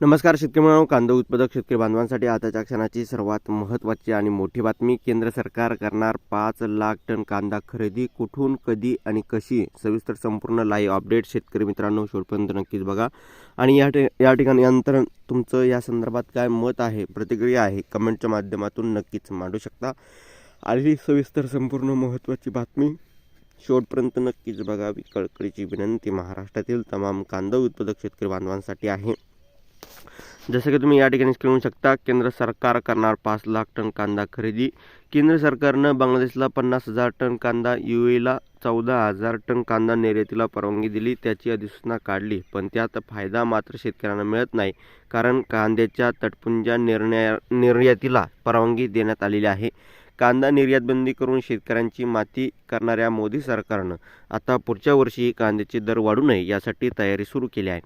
नमस्कार शेतकरी मित्रांनो. कांदा उत्पादक शेतकरी बांधवांसाठी आताच्या क्षणाची सर्वात महत्त्वाची आणि मोठी बातमी. केंद्र सरकार करणार पाच लाख टन कांदा खरेदी. कुठून कधी आणि कशी? सविस्तर संपूर्ण लाईव्ह अपडेट शेतकरी मित्रांनो शेवटपर्यंत नक्कीच बघा. आणि या ठि या ठिकाणी नंतर तुमचं या संदर्भात काय मत आहे प्रतिक्रिया आहे कमेंटच्या माध्यमातून नक्कीच मांडू शकता. आणि सविस्तर संपूर्ण महत्त्वाची बातमी. शेवटपर्यंत नक्कीच बघावी. कळकळीची विनंती महाराष्ट्रातील तमाम कांदा उत्पादक शेतकरी बांधवांसाठी आहे. जसं की तुम्ही या ठिकाणी स्क्रीन शकता केंद्र सरकार करणार पाच लाख टन कांदा खरेदी. केंद्र सरकारनं बांगलादेशला पन्नास हजार टन कांदा यू एला चौदा हजार टन कांदा निर्यातीला परवानगी दिली त्याची अधिसूचना काढली. पण त्यात फायदा मात्र शेतकऱ्यांना मिळत नाही कारण कांद्याच्या तटपुंजा निर्णया निर्यातीला परवानगी देण्यात आलेली आहे. कांदा निर्यातबंदी करून शेतकऱ्यांची माती करणाऱ्या मोदी सरकारनं आता पुढच्या वर्षी कांद्याचे दर वाढू नये यासाठी तयारी सुरू केली आहे.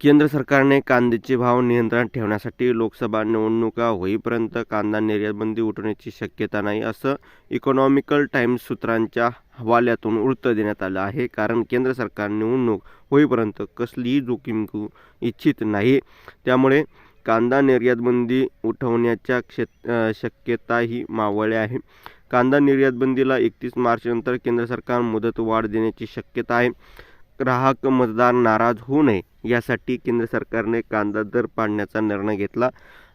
केंद्र सरकारने कांद्याचे भाव नियंत्रणात ठेवण्यासाठी लोकसभा निवडणुका होईपर्यंत कांदा निर्यातबंदी उठवण्याची शक्यता नाही असं इकॉनॉमिकल टाइम्स सूत्रांच्या हवाल्यातून वृत्त देण्यात आलं आहे. कारण केंद्र सरकार निवडणूक होईपर्यंत कसलीही जोखीम घेऊ इच्छित नाही. त्यामुळे कांदा निर्यातबंदी उठवण्याच्या क्षेत शक्यताही मावळल्या आहे कांदा निर्यातबंदीला एकतीस मार्चनंतर केंद्र सरकार मुदतवाढ देण्याची शक्यता आहे. ग्राहक मतदार नाराज होऊ नये. यासाठी केंद्र सरकारने कांदा दर पाडण्याचा निर्णय घेतला.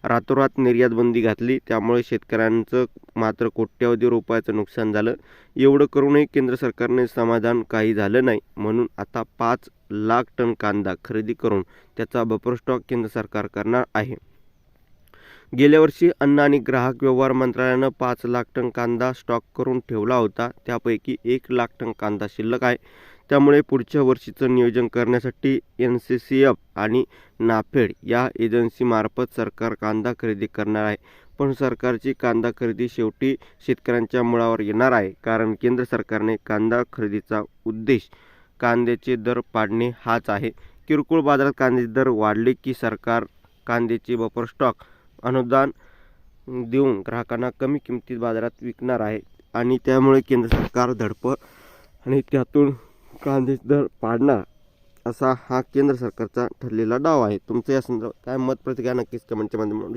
रातोरात निर्यात बंदी घातली. त्यामुळे शेतकऱ्यांचं मात्र कोट्यवधी रुपयाचं नुकसान झालं. एवढं करूनही केंद्र सरकारने समाधान काही झालं नाही. म्हणून आता पाच लाख टन कांदा खरेदी करून त्याचा बफर स्टॉक केंद्र सरकार करणार आहे. गेल्या वर्षी अन्न आणि ग्राहक व्यवहार मंत्रालयानं पाच लाख टन कांदा स्टॉक करून ठेवला होता. त्यापैकी एक लाख टन कांदा शिल्लक आहे. त्यामुळे पुढच्या वर्षीचं नियोजन करण्यासाठी एन सी सी एफ आणि नाफेड या एजन्सीमार्फत सरकार कांदा खरेदी करणार आहे. पण सरकारची कांदा खरेदी शेवटी शेतकऱ्यांच्या मुळावर येणार आहे कारण केंद्र सरकारने कांदा खरेदीचा उद्देश कांद्याचे दर पाडणे हाच आहे. किरकोळ बाजारात कांद्याचे दर वाढले की सरकार कांद्याचे बफर स्टॉक अनुदान देऊन ग्राहकांना कमी किमतीत बाजारात विकणार आहे आणि त्यामुळे केंद्र सरकार धडपड आणि त्यातून कांद्याचे दर पाडणार असा हा केंद्र सरकारचा ठरलेला डाव आहे. तुमचं या संदर्भात काय मत प्रतिक्रिया नक्कीच कमेंटच्या माध्यमातून